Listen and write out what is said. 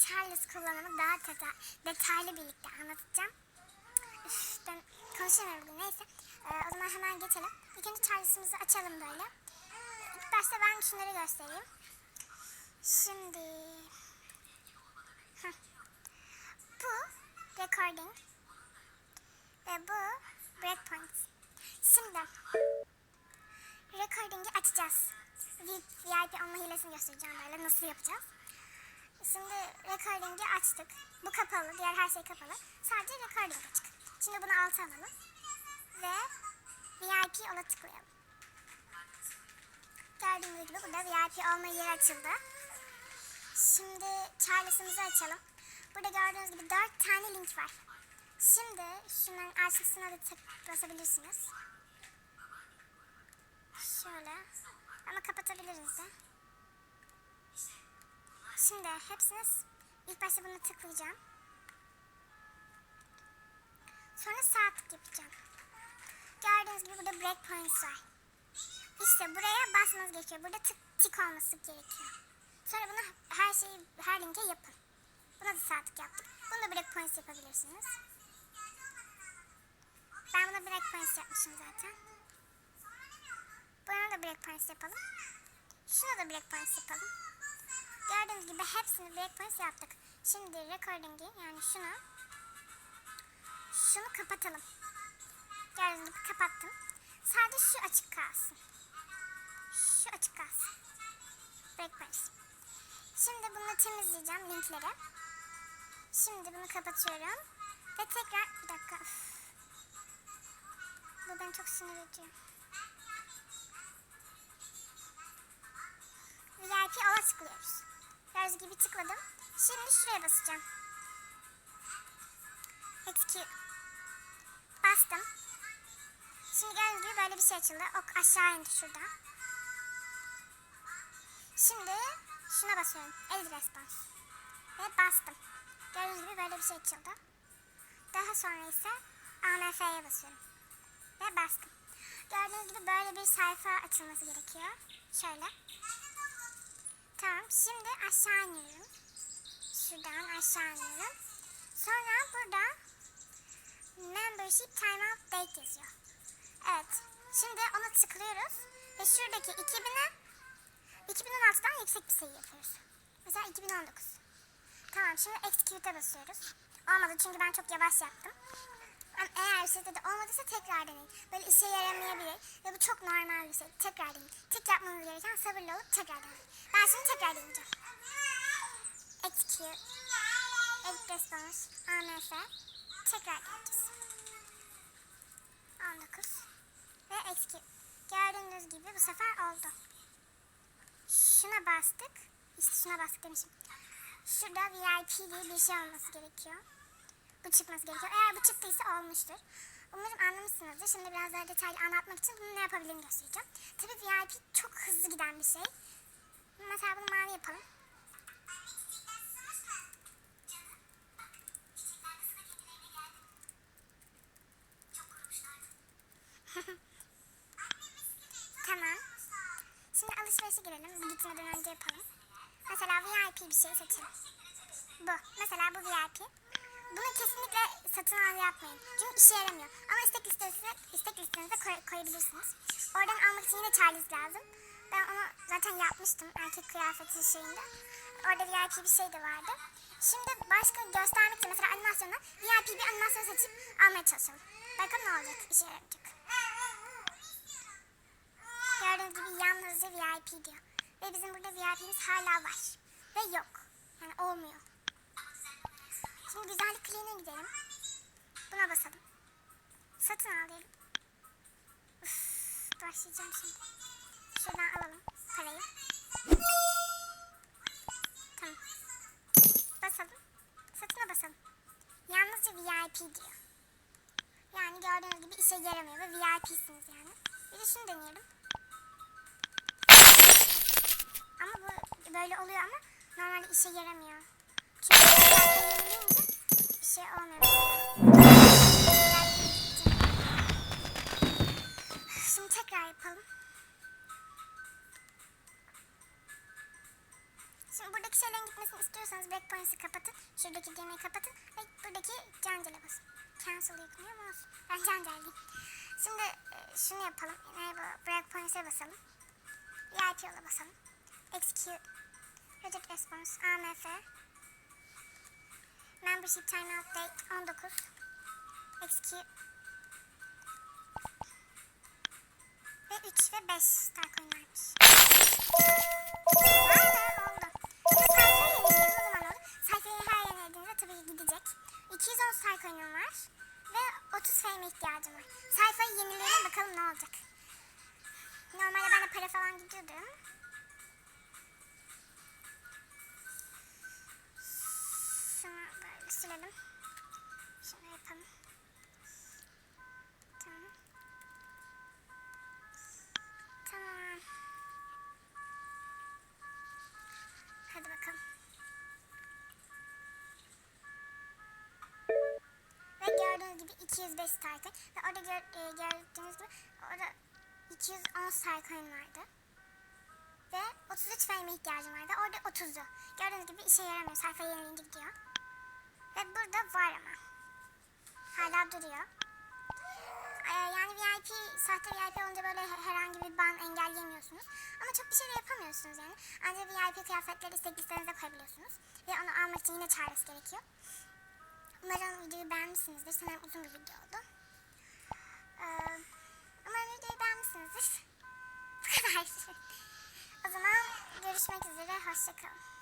Charles kullanımı daha teta- detaylı birlikte anlatacağım. Üf, ben konuşamıyorum neyse. Ee, o zaman hemen geçelim. İlk önce açalım böyle. İlk başta ben şunları göstereyim. Şimdi... Bu recording ve bu breakpoint. Şimdi recording'i açacağız. VIP olma hilesini göstereceğim böyle nasıl yapacağız. Şimdi recording'i açtık. Bu kapalı, diğer her şey kapalı. Sadece recording açık. Şimdi bunu alta alalım. Ve VIP ola tıklayalım. Gördüğünüz gibi burada VIP olma yeri açıldı. Şimdi Charles'ımızı açalım. Burada gördüğünüz gibi 4 tane link var. Şimdi şunların arkasına da tık basabilirsiniz. Şöyle. Ama kapatabiliriz de. Şimdi hepsini ilk başta bunu tıklayacağım. Sonra sağ tık yapacağım. Gördüğünüz gibi burada breakpoints var. İşte buraya basmanız gerekiyor. Burada tık tik olması gerekiyor. Sonra bunu her şeyi her linke yapın. Buna da sağ tık yaptım. Bunu da breakpoints yapabilirsiniz. Ben buna breakpoints yapmışım zaten. Buna da breakpoints yapalım. Şuna da breakpoints yapalım. Gördüğünüz gibi hepsini breakpoints yaptık. Şimdi recording'i yani şunu şunu kapatalım. Gördüğünüz gibi kapattım. Sadece şu açık kalsın. Şu açık kalsın. Breakpoints. Şimdi bunu temizleyeceğim linkleri. Şimdi bunu kapatıyorum. Ve tekrar bir dakika. Üf. Bu beni çok sinir ediyor. VIP tıklıyoruz. Gördüğünüz gibi tıkladım. Şimdi şuraya basacağım. Execute. Bastım. Şimdi gördüğünüz gibi böyle bir şey açıldı. Ok aşağı indi şurada. Şimdi şuna basıyorum. Edit response. Ve bastım. Gördüğünüz gibi böyle bir şey açıldı. Daha sonra ise AMF'ye basıyorum. Ve bastım. Gördüğünüz gibi böyle bir sayfa açılması gerekiyor. Şöyle. Tamam. Şimdi aşağı iniyorum. Şuradan aşağı iniyorum. Sonra burada Membership Timeout Date yazıyor. Evet. Şimdi ona tıklıyoruz. Ve şuradaki 2000'e 2016'dan yüksek bir sayı yapıyoruz. Mesela 2019. Tamam şimdi execute'e basıyoruz. Olmadı çünkü ben çok yavaş yaptım. Eğer sizde de olmadıysa tekrar deneyin. Böyle işe yaramayabilir ve bu çok normal bir şey. Tekrar deneyin. Tek yapmanız gereken sabırlı olup tekrar deneyin. Ben şimdi tekrar deneyeceğim. Execute. Edit response. AMF. Tekrar deneyeceğiz. 19. Ve execute. Gördüğünüz gibi bu sefer oldu. Şuna bastık. İşte şuna bastık demişim. Şurada VIP diye bir şey olması gerekiyor. Bu çıkması gerekiyor. Eğer bu çıktıysa olmuştur. Umarım anlamışsınızdır. Şimdi biraz daha detaylı anlatmak için bunu ne yapabilirim göstereceğim. Tabii VIP çok hızlı giden bir şey. Mesela bunu mavi yapalım. tamam. Şimdi alışverişe girelim. Gitmeden önce yapalım. Mesela VIP bir şey seçelim. Bu. Mesela bu VIP. Bunu kesinlikle satın al yapmayın. Çünkü işe yaramıyor. Ama istek listesine, istek listenize koy- koyabilirsiniz. Oradan almak için yine Charles lazım. Ben onu zaten yapmıştım erkek kıyafeti şeyinde. Orada VIP bir şey de vardı. Şimdi başka göstermek için mesela animasyonda VIP bir animasyon seçip almaya çalışalım. Bakın ne olacak, işe yarayacak. Gördüğünüz gibi yalnızca VIP diyor. Ve bizim burada VIP'miz hala var. Ve yok. Yani olmuyor. Şimdi güzellik kliğine gidelim. Buna basalım. Satın al diyelim. Üf, başlayacağım şimdi. Şuradan alalım parayı. Tamam. Basalım. Satına basalım. Yalnızca VIP diyor. Yani gördüğünüz gibi işe yaramıyor ve VIP'siniz yani. Bir de şunu deneyelim. Ama bu böyle oluyor ama normalde işe yaramıyor. Bir şey olmuyor. Şimdi tekrar yapalım. Şimdi burada şuradaki şeylerin gitmesini istiyorsanız breakpoints'i kapatın. Şuradaki düğmeyi kapatın ve buradaki cancele basın. Cancel yıkılıyor mu olsun? Ben canceliyim. Şimdi şunu yapalım. Enable breakpoints'e basalım. VIP yola basalım. Execute. Reject response. AMF. Membership timeout date 19. Execute. Ve 3 ve 5 star coin böyle silelim. Şunu yapalım. Hadi bakalım. Ve gördüğünüz gibi 205 star coin. Ve orada gör, e, gördüğünüz gibi orada 210 star coin vardı. Ve 33 fame ihtiyacım vardı. Orada 30'du. Gördüğünüz gibi işe yaramıyor. Sayfa yenileyince gidiyor. Ve burada var ama. Hala duruyor. Ee, yani VIP, sahte VIP olunca böyle he- herhangi bir ban engelleyemiyorsunuz. Ama çok bir şey de yapamıyorsunuz yani. Ancak VIP kıyafetleri istek listenize koyabiliyorsunuz. Ve onu almak için yine çağrısı gerekiyor. Umarım videoyu beğenmişsinizdir. Sanırım uzun bir video oldu. Ee, umarım videoyu beğenmişsinizdir. Bu kadar. o zaman görüşmek üzere. Hoşçakalın.